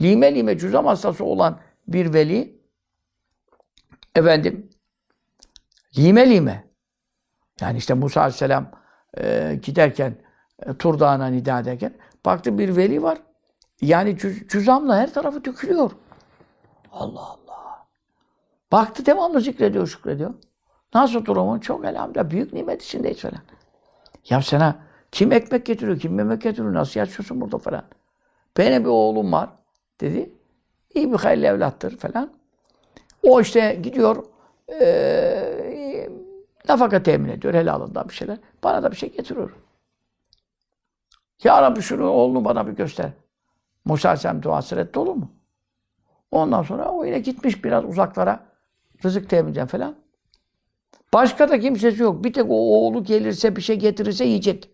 lime lime cüzam hastası olan bir veli efendim lime lime yani işte Musa Aleyhisselam e, giderken e, Tur Dağı'na nida ederken baktı bir veli var. Yani cüz, cüzamla her tarafı dökülüyor. Allah Allah. Baktı devamlı zikrediyor, şükrediyor. Nasıl durumun? Çok elhamdülillah. Büyük nimet içindeyiz falan. Ya sana kim ekmek getiriyor, kim yemek getiriyor, nasıl yaşıyorsun burada falan. Benim bir oğlum var dedi. İyi bir hayırlı evlattır falan. O işte gidiyor eee nafaka temin ediyor helalından bir şeyler. Bana da bir şey getiriyor. Ya Rabbi şunu oğlunu bana bir göster. Musa Aleyhisselam duası reddi olur mu? Ondan sonra o yine gitmiş biraz uzaklara rızık temin edeceğim falan. Başka da kimsesi yok. Bir tek o oğlu gelirse bir şey getirirse yiyecek.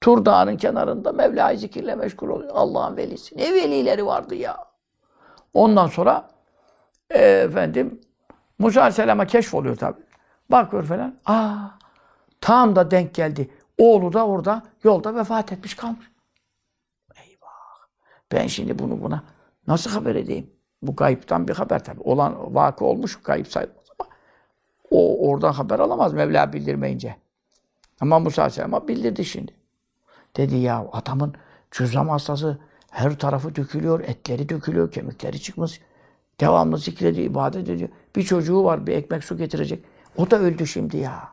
Tur Dağı'nın kenarında Mevla'yı zikirle meşgul oluyor. Allah'ın velisi. Ne velileri vardı ya. Ondan sonra e, efendim Musa Aleyhisselam'a keşf oluyor tabii. Bakıyor falan. Aa, tam da denk geldi. Oğlu da orada yolda vefat etmiş kalmış. Eyvah. Ben şimdi bunu buna nasıl haber edeyim? Bu kayıptan bir haber tabii. Olan vakı olmuş kayıp sayılmaz ama o oradan haber alamaz Mevla bildirmeyince. Ama Musa Aleyhisselam'a bildirdi şimdi. Dedi ya adamın cüzdan hastası her tarafı dökülüyor, etleri dökülüyor, kemikleri çıkmış. Devamlı zikrediyor, ibadet ediyor. Bir çocuğu var, bir ekmek su getirecek. O da öldü şimdi ya.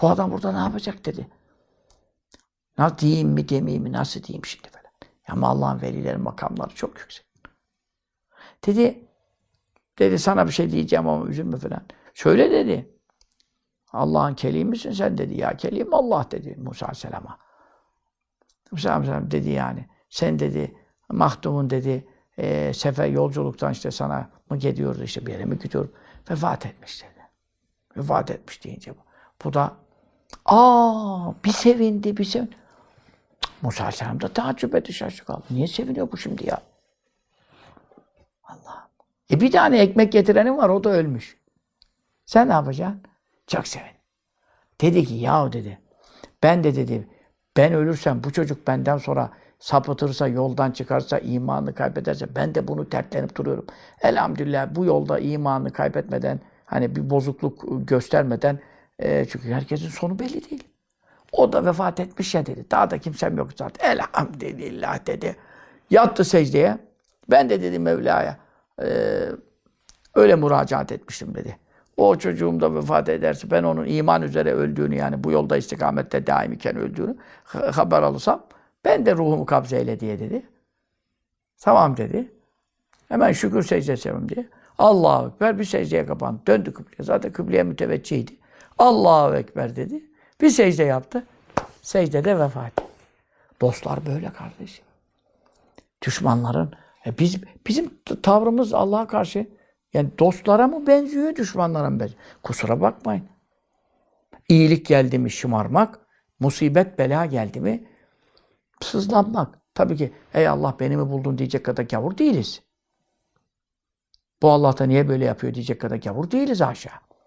Bu adam burada ne yapacak dedi. Nasıl diyeyim mi demeyeyim mi, nasıl diyeyim şimdi falan. Ama Allah'ın velilerin makamları çok yüksek. Dedi, dedi sana bir şey diyeceğim ama üzülme falan. Şöyle dedi. Allah'ın kelimi misin sen dedi ya. Kelim Allah dedi Musa Aleyhisselam'a. Musa Aleyhisselam dedi yani. Sen dedi mahdumun dedi e, sefer yolculuktan işte sana mı gidiyoruz işte bir yere mi gidiyorum. Vefat etmiş dedi. Vefat etmiş deyince bu. Bu da aa bir sevindi bir sevindi. Musa Aleyhisselam da taaccüp etti şaştı kaldı. Niye seviniyor bu şimdi ya? Allah. E bir tane ekmek getirenin var o da ölmüş. Sen ne yapacaksın? Çok sevin. Dedi ki yahu dedi. Ben de dedi ben ölürsem bu çocuk benden sonra sapıtırsa, yoldan çıkarsa, imanını kaybederse ben de bunu tertlenip duruyorum. Elhamdülillah bu yolda imanını kaybetmeden, hani bir bozukluk göstermeden e, çünkü herkesin sonu belli değil. O da vefat etmiş ya dedi. Daha da kimsem yok zaten. Elhamdülillah dedi. Yattı secdeye. Ben de dedi Mevla'ya e, öyle müracaat etmiştim dedi. O çocuğum da vefat ederse ben onun iman üzere öldüğünü yani bu yolda istikamette daim iken öldüğünü haber alırsam ben de ruhumu kabze eyle diye dedi. Tamam dedi. Hemen şükür secdesi yapayım diye. Allahu Ekber bir secdeye kapandı. Döndü kıbleye. Zaten kıbleye müteveccihiydi. Allahu Ekber dedi. Bir secde yaptı. Secdede vefat. Dostlar böyle kardeşim. Düşmanların e biz bizim tavrımız Allah'a karşı yani dostlara mı benziyor, düşmanlara mı benziyor? Kusura bakmayın. İyilik geldi mi şımarmak, musibet bela geldi mi sızlanmak. Tabii ki ey Allah beni mi buldun diyecek kadar gavur değiliz. Bu Allah da niye böyle yapıyor diyecek kadar gavur değiliz aşağı.